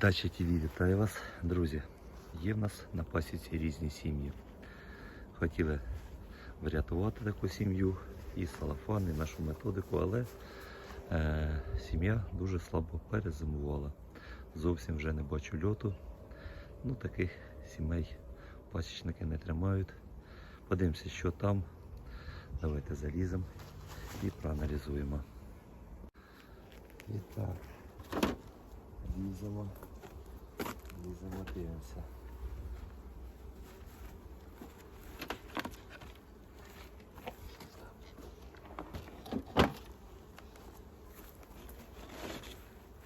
Дача ТВ вітає вас, друзі. Є в нас на пасіці різні сім'ї. Хотіли врятувати таку сім'ю і салафан, і нашу методику, але е, сім'я дуже слабо перезимувала. Зовсім вже не бачу льоту. Ну, таких сімей пасічники не тримають. Подивимося, що там. Давайте заліземо і проаналізуємо. І так. Ліземо. Ліземо, дивимося.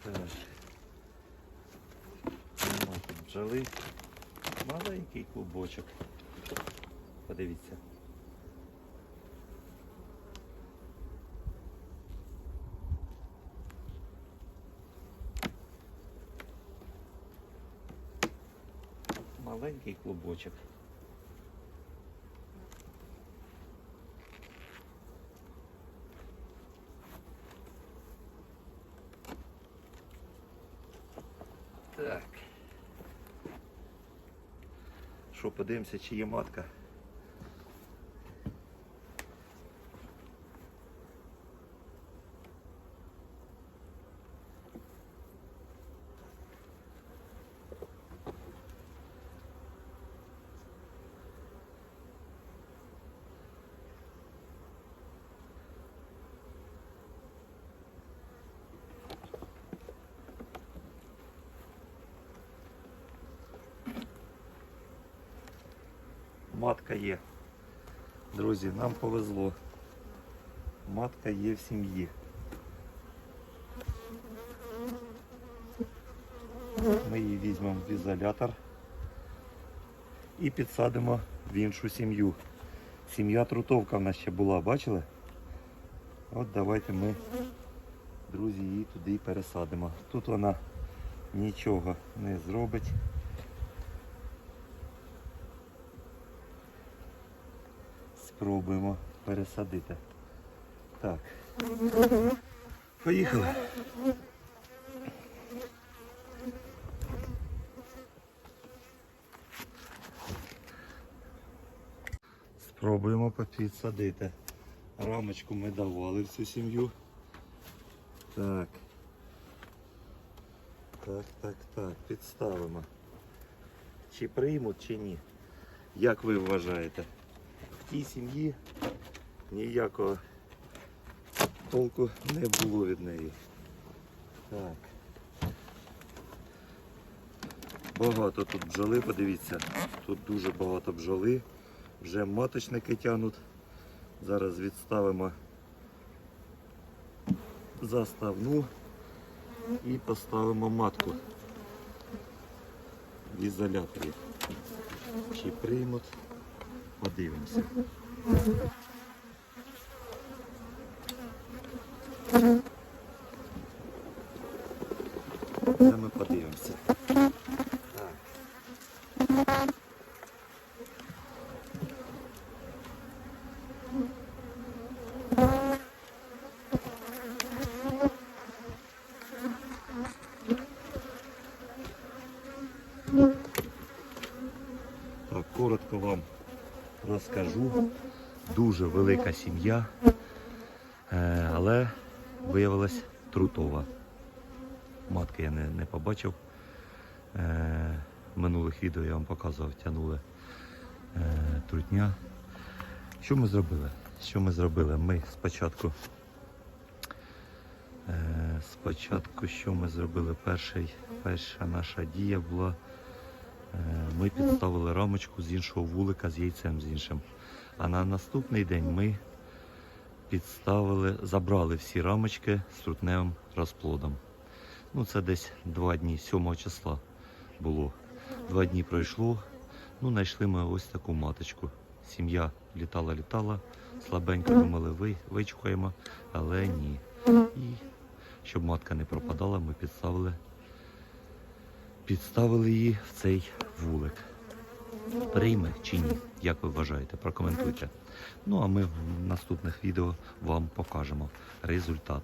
Нема. Маленький клубочок. Подивіться. Маленький клубочок. Так. Що, подивимося, чи є матка. Матка є. Друзі, нам повезло. Матка є в сім'ї. Ми її візьмемо в ізолятор і підсадимо в іншу сім'ю. Сім'я трутовка в нас ще була, бачили? От давайте ми, друзі, її туди і пересадимо. Тут вона нічого не зробить. Спробуємо пересадити. Так. Поїхали. Спробуємо підсадити. Рамочку ми давали в цю сім'ю. Так. Так, так, так. Підставимо. Чи приймуть, чи ні. Як ви вважаєте? Тій сім'ї ніякого толку не було від неї. Так. Багато тут бджоли, подивіться, тут дуже багато бджоли. Вже маточники тянуть. Зараз відставимо заставну і поставимо матку в ізоляторі. Чи приймуть, подивимося. Це ми подивимося. Так. Так, коротко вам розкажу. Дуже велика сім'я, е, але виявилась трутова. Матки я не, не побачив. Е, В минулих відео я вам показував, тягнули е, трутня. Що ми зробили? Що ми зробили? Ми спочатку, спочатку, що ми зробили? Перший, перша наша дія була. Е, Ми підставили рамочку з іншого вулика з яйцем з іншим. А на наступний день ми підставили, забрали всі рамочки з трутневим розплодом. Ну, це десь два дні, 7 числа було. Два дні пройшло. Ну, знайшли ми ось таку маточку. Сім'я літала-літала, слабенько думали, ви, вичухаємо, але ні. І щоб матка не пропадала, ми підставили, підставили її в цей вулик. Прийме чи ні? Як ви вважаєте? Прокоментуйте. Ну а ми в наступних відео вам покажемо результат.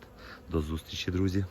До зустрічі, друзі!